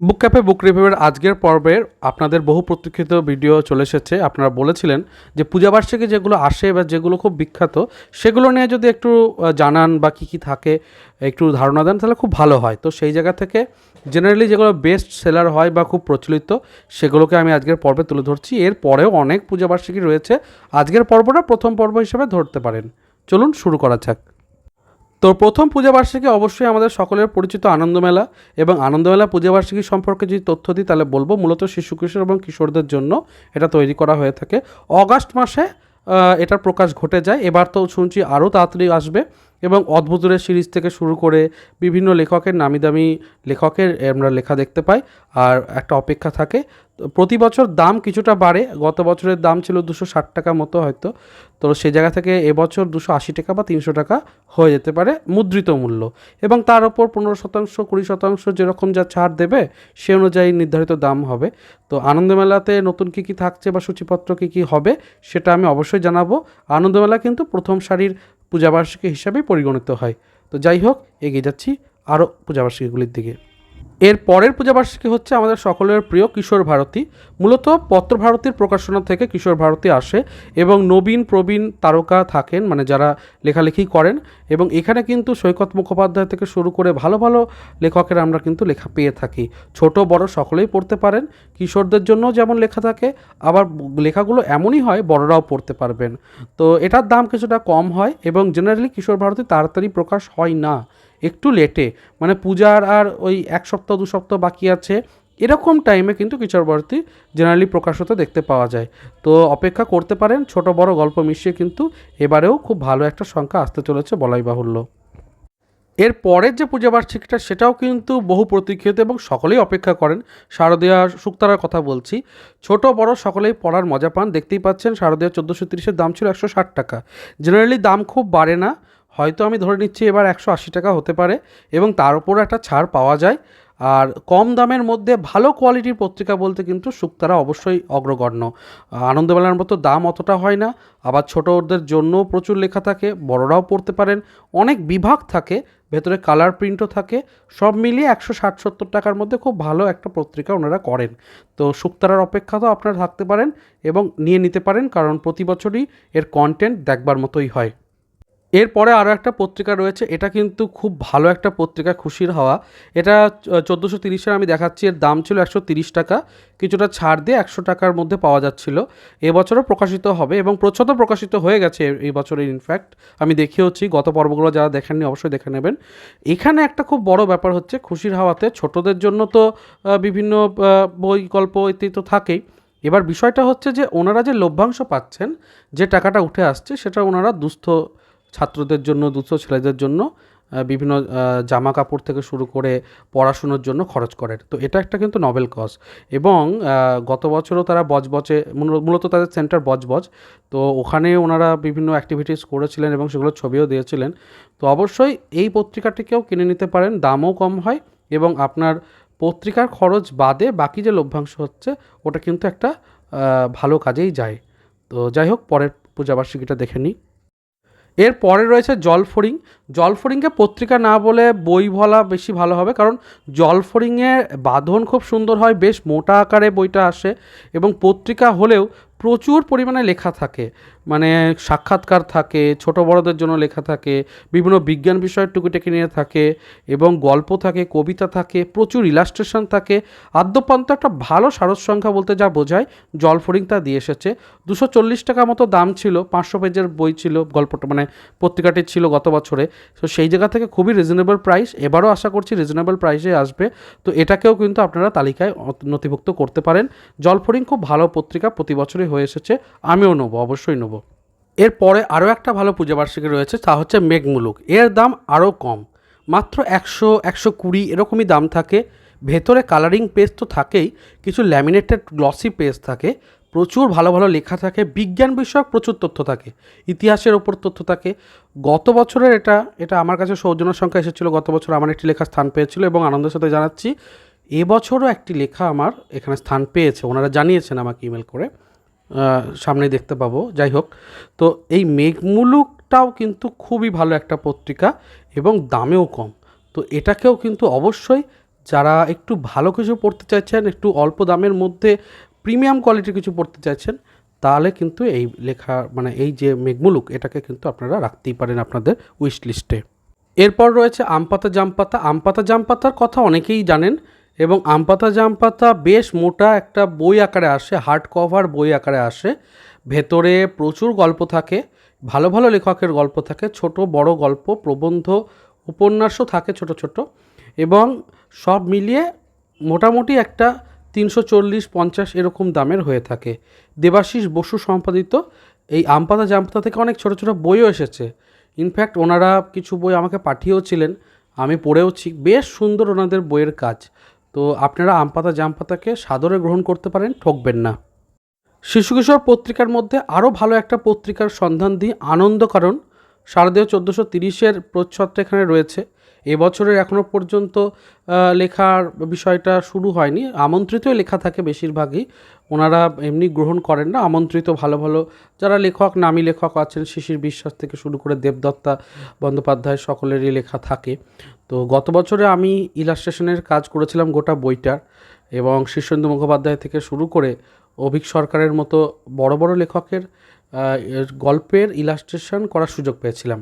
বুক cafe বুক রিভিউয়ের আজকের পর্বের আপনাদের বহু প্রতীক্ষিত ভিডিও চলে এসেছে। আপনারা বলেছিলেন যে পূজাবার্ষিকী যেগুলো আসে বা যেগুলো খুব বিখ্যাত, সেগুলো নিয়ে যদি একটু জানান বা কী কী থাকে, একটু ধারণা দেন, তাহলে খুব ভালো হয়। তো সেই জায়গা থেকে জেনারেলি যেগুলো বেস্ট সেলার হয় বা খুব প্রচলিত, সেগুলোকে আমি আজকের পর্বে তুলে ধরছি। এর পরেও অনেক পূজাবার্ষিকী রয়েছে। আজকের পর্বটা প্রথম পর্ব হিসেবে ধরতে পারেন। চলুন শুরু করা যাক। তো প্রথম পূজাবার্ষিকী অবশ্যই আমাদের সকলের পরিচিত আনন্দমেলা এবং আনন্দমেলা পূজাবার্ষিকী সম্পর্কে যদি তথ্য দিই, তাহলে বলব মূলত শিশু, কিশোর এবং কিশোরদের জন্য এটা তৈরি করা হয়ে থাকে। অগাস্ট মাসে এটার প্রকাশ ঘটে যায়। এবার তো শুনছি আরও তাড়াতাড়ি আসবে এবং অদ্ভুতের সিরিজ থেকে শুরু করে বিভিন্ন লেখকের নামি দামি লেখকের আমরা লেখা দেখতে পাই। আর একটা অপেক্ষা থাকে প্রতি বছর দাম কিছুটা বাড়ে। গত বছরের দাম ছিল দুশো ষাট টাকা মতো হয়তো। তো সে জায়গা থেকে এবছর দুশো আশি টাকা বা তিনশো টাকা হয়ে যেতে পারে মুদ্রিত মূল্য। এবং তার ওপর পনেরো শতাংশ, কুড়ি শতাংশ যেরকম যা ছাড় দেবে, সে অনুযায়ী নির্ধারিত দাম হবে। তো আনন্দমেলাতে নতুন কী কী থাকছে বা সূচিপত্র কী কী হবে, সেটা আমি অবশ্যই জানাব। আনন্দমেলা কিন্তু প্রথম সারির পূজাবার্ষিকী হিসাবেই পরিগণিত হয়। তো যাই হোক, এগিয়ে যাচ্ছি আরও পূজাবার্ষিকীগুলির দিকে। এর পরের পূজাবার্ষিকী হচ্ছে আমাদের সকলের প্রিয় কিশোর ভারতী। মূলত পত্র ভারতীর প্রকাশনা থেকে কিশোর ভারতী আসে এবং নবীন, প্রবীণ তারকা থাকেন মানে যারা লেখালেখি করেন এবং এখানে কিন্তু সৈকত মুখোপাধ্যায় থেকে শুরু করে ভালো ভালো লেখকের আমরা কিন্তু লেখা পেয়ে থাকি। ছোট, বড় সকলেই পড়তে পারেন, কিশোরদের জন্য যেমন লেখা থাকে, আবার লেখাগুলো এমনই হয়, বড়রাও পড়তে পারবেন। তো এটার দাম কিছুটা কম হয় এবং জেনারেলি কিশোর ভারতী তাড়াতাড়ি প্রকাশ হয় না। একটু লেটে। মানে পূজার আর ওই এক সপ্তাহ, দু সপ্তাহ বাকি আছে। এরকম টাইমে কিন্তু কিশোর ভারতী জেনারেলি প্রকাশ হতে দেখতে পাওয়া যায়। তো অপেক্ষা করতে পারেন, ছোট বড় গল্প মিশিয়ে কিন্তু এবারেও খুব ভালো একটা সংখ্যা আসতে চলেছে বলাই বাহুল্য। এর পরের যে পূজাবার্ষিকীটা সেটাও কিন্তু বহু প্রতীক্ষিত এবং সকলেই অপেক্ষা করেন। শারদীয়া শুক্তারার কথা বলছি। ছোট, বড় সকলেই পড়ার মজা পান। দেখতেই পাচ্ছেন, শারদীয়া চোদ্দোশো তিরিশের দাম ছিল একশো ষাট টাকা। জেনারেলি দাম খুব বাড়ে না। হয়তো আমি ধরে নিচ্ছি এবার একশো আশি টাকা হতে পারে এবং তার উপর একটা ছাড় পাওয়া যায়। আর কম দামের মধ্যে ভালো কোয়ালিটির পত্রিকা বলতে কিন্তু শুক্তারা অবশ্যই অগ্রগণ্য। আনন্দমেলার মতো দাম অতটা হয় না। আবার ছোটোদের জন্য প্রচুর লেখা থাকে, বড়রাও পড়তে পারেন। অনেক বিভাগ থাকে, ভেতরে কালার প্রিন্টও থাকে। সব মিলিয়ে একশো ষাট সত্তর টাকার মধ্যে খুব ভালো একটা পত্রিকা ওনারা করেন। তো শুক্তারার অপেক্ষা তো আপনারা থাকতে পারেন এবং নিয়ে নিতে পারেন, কারণ প্রতি বছরই এর কন্টেন্ট দেখবার মতোই হয়। এরপরে আরও একটা পত্রিকা রয়েছে, এটা কিন্তু খুব ভালো একটা পত্রিকা, খুশির হওয়া। এটা চোদ্দোশো তিরিশের আমি দেখাচ্ছি, এর দাম ছিল একশো তিরিশ টাকা, কিছুটা ছাড় দিয়ে একশো টাকার মধ্যে পাওয়া যাচ্ছিল। এবছরও প্রকাশিত হবে এবং প্রচ্ছদ প্রকাশিত হয়ে গেছে এই বছরের ইনফ্যাক্ট আমি দেখিয়েওছি, গত পর্বগুলো যারা দেখেননি অবশ্যই দেখে নেবেন। এখানে একটা খুব বড় ব্যাপার হচ্ছে, খুশির হাওয়াতে ছোটদের জন্য তো বিভিন্ন বই গল্প ইত্যাদি তো থাকেই। এবার বিষয়টা হচ্ছে যে, ওনারা যে লভ্যাংশ পাচ্ছেন, যে টাকাটা উঠে আসছে, সেটা ওনারা দুস্থ ছাত্রদের জন্য, দুস্থ ছেলেদের জন্য বিভিন্ন জামা কাপড় থেকে শুরু করে পড়াশুনোর জন্য খরচ করেন তো এটা একটা কিন্তু নবেল কজ এবং গত বছরও তারা বজবজে, মূল- মূলত তাদের সেন্টার বজবজ। তো ওখানে ওনারা বিভিন্ন অ্যাক্টিভিটিস করেছিলেন এবং সেগুলো ছবিও দিয়েছিলেন। তো অবশ্যই এই পত্রিকাটিকেও কিনে নিতে পারেন, দামও কম হয় এবং আপনার পত্রিকার খরচ বাদে বাকি যে লভ্যাংশ হচ্ছে, ওটা কিন্তু একটা ভালো কাজেই যায়। তো যাই হোক, পরের পূজাবার্ষিকীটা দেখে নিই। এর পরে রয়েছে জলফরিং জলফরিংকে পত্রিকা না বলে বই বলা বেশি ভালো হবে কারণ জলফড়িংয়ের বাঁধন খুব সুন্দর হয়, বেশ মোটা আকারে বইটা আসে এবং পত্রিকা হলেও প্রচুর পরিমাণে লেখা থাকে। মানে সাক্ষাৎকার থাকে, ছোট বড়দের জন্য লেখা থাকে, বিভিন্ন বিজ্ঞান বিষয়ের টুকিটাকি নিয়ে থাকে এবং গল্প থাকে, কবিতা থাকে, প্রচুর ইলাস্ট্রেশন থাকে। আদ্যপান্ত একটা ভালো সারস সংখ্যা বলতে যা বোঝায়, জল জলফড়িং তা দিয়ে এসেছে। দুশো চল্লিশ টাকা মতো দাম ছিল, পাঁচশো পেজের বই ছিল, গল্পটা মানে পত্রিকাটি ছিল গত বছরে। তো সেই জায়গা থেকে খুবই রিজনেবল প্রাইস এবারও আশা করছি রিজনেবল প্রাইসে আসবে। তো এটাকেও কিন্তু আপনারা তালিকায় নথিভুক্ত করতে পারেন। জল জলফড়িং খুব ভালো পত্রিকা প্রতি বছরই হয়ে এসেছে, আমিও নেব, অবশ্যই নেব। এরপরে আরও একটা ভালো পূজাবার্ষিকী রয়েছে, তা হচ্ছে মেঘমুলুক। এর দাম আরও কম। মাত্র একশো একশো কুড়ি এরকমই দাম থাকে। ভেতরে কালারিং পেজ তো থাকেই, কিছু ল্যামিনেটেড গ্লসি পেজ থাকে। প্রচুর ভালো ভালো লেখা থাকে, বিজ্ঞান বিষয়ক প্রচুর তথ্য থাকে, ইতিহাসের ওপর তথ্য থাকে। গত বছরের এটা এটা আমার কাছে সৌজন্য সংখ্যা এসেছিল, গত বছর আমার একটি লেখা স্থান পেয়েছিল এবং আনন্দের সাথে জানাচ্ছি। এবছরও একটি লেখা আমার এখানে স্থান পেয়েছে, ওনারা জানিয়েছেন আমাকে ইমেল করে। সামনে দেখতে পাবো। যাই হোক, তো এই মেঘমুলুকটাও কিন্তু খুবই ভালো একটা পত্রিকা এবং দামেও কম। তো এটাকেও কিন্তু অবশ্যই যারা একটু ভালো কিছু পড়তে চাইছেন, একটু অল্প দামের মধ্যে প্রিমিয়াম কোয়ালিটির কিছু পড়তে চাইছেন, তাহলে কিন্তু এই লেখা মানে এই যে মেঘমুলুক, এটাকে কিন্তু আপনারা রাখতেই পারেন আপনাদের উইশ লিস্টে এরপর রয়েছে আমপাতা জামপাতা। আমপাতা জামপাতার কথা অনেকেই জানেন এবং আমপাতা জামপাতা বেশ মোটা একটা বই আকারে আসে হার্ড কভার বই আকারে আসে। ভেতরে প্রচুর গল্প থাকে, ভালো ভালো লেখকের গল্প থাকে, ছোট, বড় গল্প, প্রবন্ধ, উপন্যাসও থাকে ছোট ছোট এবং সব মিলিয়ে মোটামুটি একটা তিনশো চল্লিশ পঞ্চাশ এরকম দামের হয়ে থাকে। দেবাশিস বসু সম্পাদিত, এই আমপাতা জামপাতা থেকে অনেক ছোট ছোট বইও এসেছে। ইনফ্যাক্ট ওনারা কিছু বই আমাকে পাঠিয়েওছিলেন আমি পড়েওছি, বেশ সুন্দর ওনাদের বইয়ের কাজ। তো আপনারা আমপাতা জামপাতাকে সাদরে গ্রহণ করতে পারেন, ঠকবেন না। শিশু কিশোর পত্রিকার মধ্যে আরও ভালো একটা পত্রিকার সন্ধান দিই আনন্দ কারণ শারদীয় চোদ্দোশো তিরিশের প্রচ্ছদটা এখানে রয়েছে। এবছরের এখনও পর্যন্ত লেখার বিষয়টা শুরু হয়নি। আমন্ত্রিতই লেখা থাকে বেশিরভাগই। ওনারা এমনি গ্রহণ করেন না। আমন্ত্রিত ভালো ভালো যারা লেখক, নামী লেখক আছেন, শিশির বিশ্বাস থেকে শুরু করে দেবদত্তা বন্দ্যোপাধ্যায় সকলেরই লেখা থাকে। তো গত বছরে আমি ইলাস্ট্রেশনের কাজ করেছিলাম গোটা বইটার এবং শীর্ষেন্দু মুখোপাধ্যায় থেকে শুরু করে অভিক সরকারের মতো বড় বড় লেখকের গল্পের ইলাস্ট্রেশন করার সুযোগ পেয়েছিলাম।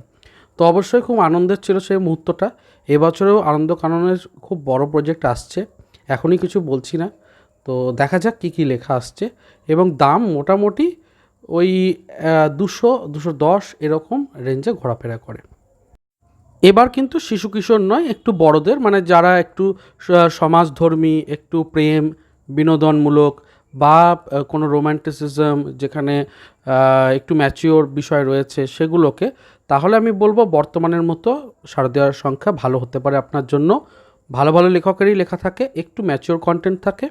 তো অবশ্যই খুব আনন্দের ছিল সেই মুহূর্তটা। এবছরেও আনন্দ কাননের খুব বড় প্রজেক্ট আসছে, এখনই কিছু বলছি না। তো দেখা যাক কী কী লেখা আসছে এবং দাম মোটামুটি ওই দুশো দুশো দশ এরকম রেঞ্জে ঘোরাফেরা করে। এবার কিন্তু শিশু কিশোর নয়, একটু বড়দের মানে যারা একটু সমাজধর্মী, একটু প্রেম, বিনোদনমূলক বা কোনো রোম্যান্টিসিজম যেখানে একটু ম্যাচিওর বিষয় রয়েছে সেগুলোকে তাহলে আমি বলব বর্তমানের মতো শারদীয়ার সংখ্যা ভালো হতে পারে আপনার জন্য। ভালো ভালো লেখকেরই লেখা থাকে, একটু ম্যাচিওর কন্টেন্ট থাকে।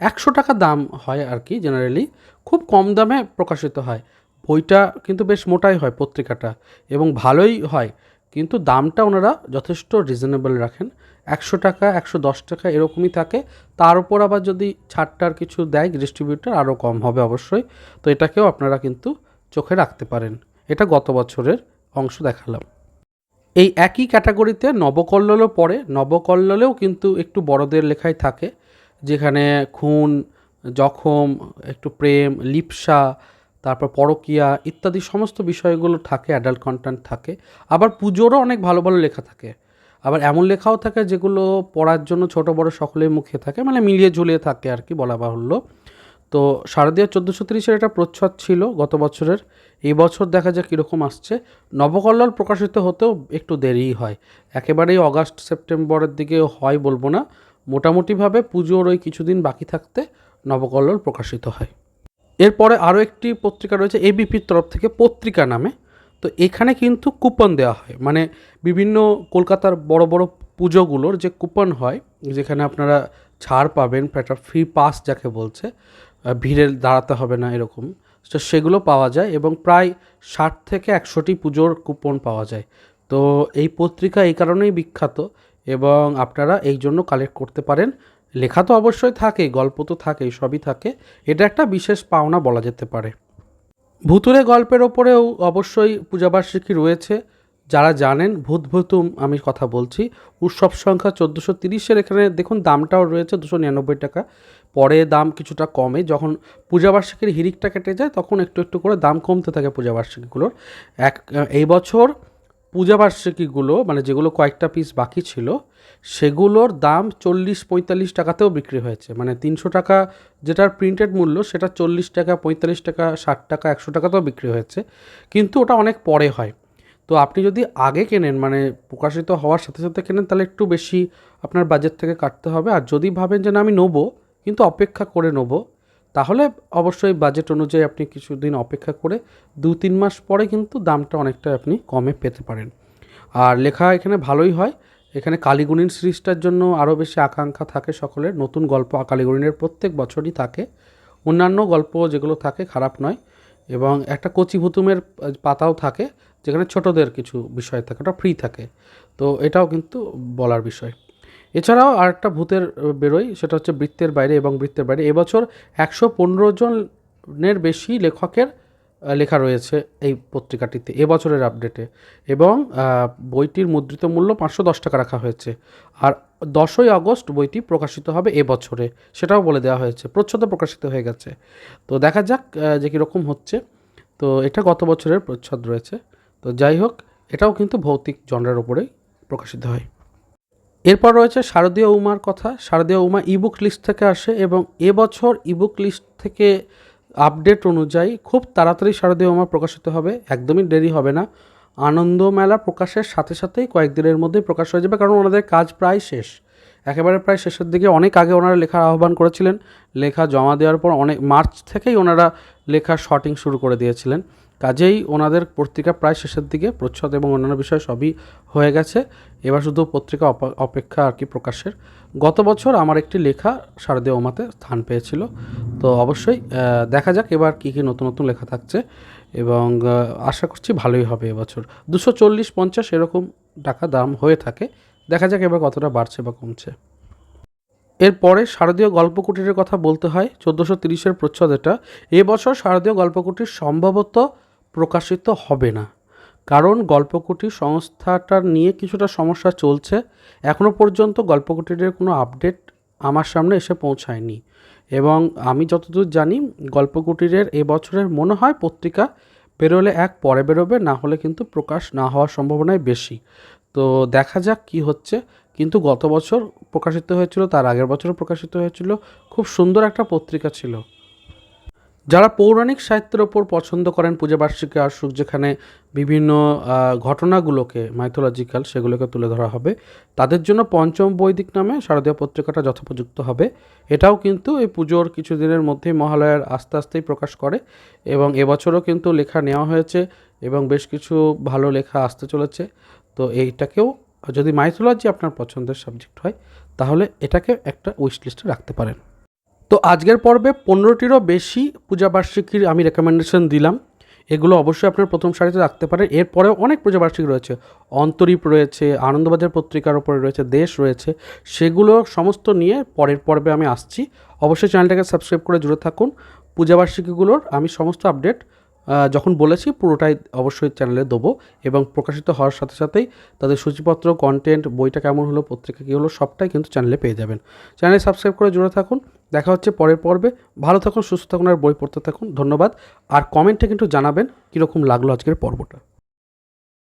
একশো টাকা দাম হয় আর কি জেনারেলি খুব কম দামে প্রকাশিত হয়। বইটা কিন্তু বেশ মোটাই হয় পত্রিকাটা এবং ভালোই হয়, কিন্তু দামটা ওনারা যথেষ্ট রিজনেবল রাখেন। একশো টাকা, একশো দশ টাকা এরকমই থাকে। তার উপর আবার যদি ছাড়টার কিছু দেয় ডিস্ট্রিবিউটার আরও কম হবে অবশ্যই। তো এটাকেও আপনারা কিন্তু চোখে রাখতে পারেন। এটা গত বছরের অংশ দেখালাম। এই একই ক্যাটাগরিতে নবকল্লোলও পড়ে, নবকল্লোলেও কিন্তু একটু বড়দের লেখাই থাকে, যেখানে খুন, জখম, একটু প্রেম, লিপসা, তারপর পরকিয়া ইত্যাদি সমস্ত বিষয়গুলো থাকে অ্যাডাল্ট কন্টেন্ট থাকে। আবার পুজোরও অনেক ভালো ভালো লেখা থাকে। আবার এমন লেখাও থাকে যেগুলো পড়ার জন্য ছোট বড় সকলের মুখে থাকে মানে মিলিয়ে ঝুলিয়ে থাকে আর কি বলা বাহুল্য। তো শারদীয় চোদ্দোশো তিরিশের একটা প্রচ্ছদ ছিল গত বছরের। এই বছর দেখা যাক কীরকম আসছে। নবকল্লোল প্রকাশিত হতেও একটু দেরিই হয়। একেবারেই অগাস্ট, সেপ্টেম্বরের দিকে হয় বলব না। মোটামুটিভাবে পুজোর ওই কিছুদিন বাকি থাকতে নবকল্লোল প্রকাশিত হয়। এরপরে আরও একটি পত্রিকা রয়েছে এবিপির তরফ থেকে, পত্রিকা নামে। তো এখানে কিন্তু কুপন দেওয়া হয়। মানে বিভিন্ন কলকাতার বড় বড় পুজোগুলোর যে কুপন হয়, যেখানে আপনারা ছাড় পাবেন, একটা ফ্রি পাস যাকে বলছে ভিড়ে দাঁড়াতে হবে না এরকম। তো সেগুলো পাওয়া যায় এবং প্রায় ষাট থেকে একশোটি পুজোর কুপন পাওয়া যায়। তো এই পত্রিকা এই কারণেই বিখ্যাত এবং আপনারা এই জন্য কালেক্ট করতে পারেন। লেখা তো অবশ্যই থাকে, গল্প তো থাকেই সবই থাকে। এটা একটা বিশেষ পাওনা বলা যেতে পারে। ভুতুরে গল্পের ওপরেও অবশ্যই পূজাবার্ষিকী রয়েছে। যারা জানেন, ভূত ভূতুম আমি কথা বলছি। উৎসব সংখ্যা চোদ্দোশো তিরিশের এখানে দেখুন, দামটাও রয়েছে দুশো নিরানব্বই টাকা। পরে দাম কিছুটা কমে, যখন পূজাবার্ষিকীর হিরিকটা কেটে যায়, তখন একটু একটু করে দাম কমতে থাকে পূজাবার্ষিকীগুলোর। এক, এই বছর পূজাবার্ষিকীগুলো মানে যেগুলো কয়েকটা পিস বাকি ছিল, সেগুলোর দাম চল্লিশ পঁয়তাল্লিশ টাকাতেও বিক্রি হয়েছে। মানে তিনশো টাকা যেটার প্রিন্টেড মূল্য, সেটা চল্লিশ টাকা, পঁয়তাল্লিশ টাকা, ষাট টাকা, একশো টাকাতেও বিক্রি হয়েছে। কিন্তু ওটা অনেক পরে হয়। তো আপনি যদি আগে কেনেন মানে প্রকাশিত হওয়ার সাথে সাথে কেনেন, তাহলে একটু বেশি আপনার বাজেট থেকে কাটতে হবে। আর যদি ভাবেন যে না, আমি নেব কিন্তু অপেক্ষা করে নেব। তাহলে অবশ্যই বাজেট অনুযায়ী আপনি কিছুদিন অপেক্ষা করে দু তিন মাস পরে কিন্তু দামটা অনেকটা আপনি কমে পেতে পারেন। আর লেখা এখানে ভালোই হয়। এখানে কালীগুণিন সিরিজটার জন্য আরও বেশি আকাঙ্ক্ষা থাকে সকলের। নতুন গল্প কালীগুণিনের প্রত্যেক বছরই থাকে। অন্যান্য গল্প যেগুলো থাকে খারাপ নয়। এবং একটা কচি ভুতুমের পাতাও থাকে, যেখানে ছোটদের কিছু বিষয় থাকে, ওটা ফ্রি থাকে। তো এটাও কিন্তু বলার বিষয়। এছাড়াও আরেকটা ভূতের বেরোয়, সেটা হচ্ছে বৃত্তের বাইরে এবং বৃত্তের বাইরে। এবছর একশো পনেরো জনের বেশি লেখকের লেখা রয়েছে এই পত্রিকাটিতে, এবছরের আপডেটে। এবং বইটির মুদ্রিত মূল্য পাঁচশো দশ টাকা রাখা হয়েছে। আর দশই আগস্ট বইটি প্রকাশিত হবে এবছরে, সেটাও বলে দেওয়া হয়েছে। প্রচ্ছদে প্রকাশিত হয়ে গেছে। তো দেখা যাক যে কীরকম হচ্ছে। তো এটা গত বছরের প্রচ্ছদ রয়েছে। তো যাই হোক, এটাও কিন্তু ভৌতিক জনরার উপরেই প্রকাশিত হয়। এরপর রয়েছে শারদীয় উমার কথা। শারদীয় উমা ইবুক লিস্ট থেকে আসে এবং এবছর ইবুক লিস্ট থেকে আপডেট অনুযায়ী খুব তাড়াতাড়ি শারদীয় উমা প্রকাশিত হবে। একদমই দেরি হবে না। আনন্দ মেলা প্রকাশের সাথে সাথেই কয়েকদিনের মধ্যেই প্রকাশ হয়ে যাবে কারণ ওনাদের কাজ প্রায় শেষ। একেবারে প্রায় শেষের দিকে অনেক আগে ওনারা লেখার আহ্বান করেছিলেন। লেখা জমা দেওয়ার পর অনেক মার্চ থেকেই ওনারা লেখার শটিং শুরু করে দিয়েছিলেন। কাজেই ওনাদের পত্রিকা প্রায় শেষের দিকে প্রচ্ছদ এবং অন্যান্য বিষয় সবই হয়ে গেছে। এবার শুধু পত্রিকা অপ- অপেক্ষা আর কি প্রকাশের। গত বছর আমার একটি লেখা শারদীয় ওমাতে স্থান পেয়েছিল। তো অবশ্যই দেখা যাক এবার কী কী নতুন নতুন লেখা থাকছে এবং আশা করছি ভালোই হবে এবছর। দুশো চল্লিশ পঞ্চাশ এরকম টাকা দাম হয়ে থাকে। দেখা যাক এবার কতটা বাড়ছে বা কমছে। এরপরে শারদীয় গল্পকুটিরের কথা বলতে হয়। চোদ্দোশো তিরিশের প্রচ্ছদ এটা। এবছর শারদীয় গল্পকুটির সম্ভবত প্রকাশিত হবে না। কারণ গল্পকুটির সংস্থাটা নিয়ে কিছুটা সমস্যা চলছে। এখনও পর্যন্ত গল্পকুটিরের কোনো আপডেট আমার সামনে এসে পৌঁছায়নি। এবং আমি যতদূর জানি, গল্পকুটিরের এবছরের মনে হয় পত্রিকা বেরোলে এক পরে বেরোবে, না হলে কিন্তু প্রকাশ না হওয়ার সম্ভাবনাই বেশি। তো দেখা যাক কি হচ্ছে। কিন্তু গত বছর প্রকাশিত হয়েছিল, তার আগের বছরও প্রকাশিত হয়েছিল। খুব সুন্দর একটা পত্রিকা ছিল। যারা পৌরাণিক সাহিত্যের ওপর পছন্দ করেন পূজাবার্ষিকী আসুক যেখানে বিভিন্ন ঘটনাগুলোকে মাইথোলজিক্যাল সেগুলোকে তুলে ধরা হবে, তাদের জন্য পঞ্চম বৈদিক নামে শারদীয় পত্রিকাটা যথোপযুক্ত হবে। এটাও কিন্তু এই পুজোর কিছুদিনের মধ্যেই মহালয়ার আস্তে আস্তেই প্রকাশ করে এবং এবছরও কিন্তু লেখা নেওয়া হয়েছে এবং বেশ কিছু ভালো লেখা আসতে চলেছে। তো এইটাকেও যদি মাইথোলজি আপনার পছন্দের সাবজেক্ট হয়, তাহলে এটাকে একটা উইশ লিস্টে রাখতে পারেন। তো আজকের পর্বে পনেরোটিরও বেশি পূজাবার্ষিকীর আমি রেকমেন্ডেশন দিলাম। এগুলো অবশ্যই আপনার প্রথম সারিতে রাখতে পারে এরপরেও অনেক পূজাবার্ষিকী রয়েছে। অন্তরীপ রয়েছে, আনন্দবাজার পত্রিকার ওপরে রয়েছে, দেশ রয়েছে। সেগুলো সমস্ত নিয়ে পরের পর্বে আমি আসছি। অবশ্যই চ্যানেলটাকে সাবস্ক্রাইব করে জুড়ে থাকুন। পূজাবার্ষিকীগুলোর আমি সমস্ত আপডেট যখন বলেছি, পুরোটাই অবশ্যই চ্যানেলে দেবো এবং প্রকাশিত হওয়ার সাথে সাথেই তাদের সূচিপত্র কন্টেন্ট বইটা কেমন হলো, পত্রিকা কী হলো, সবটাই কিন্তু চ্যানেলে পেয়ে যাবেন। চ্যানেলে সাবস্ক্রাইব করে জুড়ে থাকুন। দেখা হচ্ছে পরের পর্বে। ভালো থাকুন, সুস্থ থাকুন আর বই পড়তে থাকুন। ধন্যবাদ। আর কমেন্টে কিন্তু জানাবেন কীরকম লাগল আজকের পর্বটা।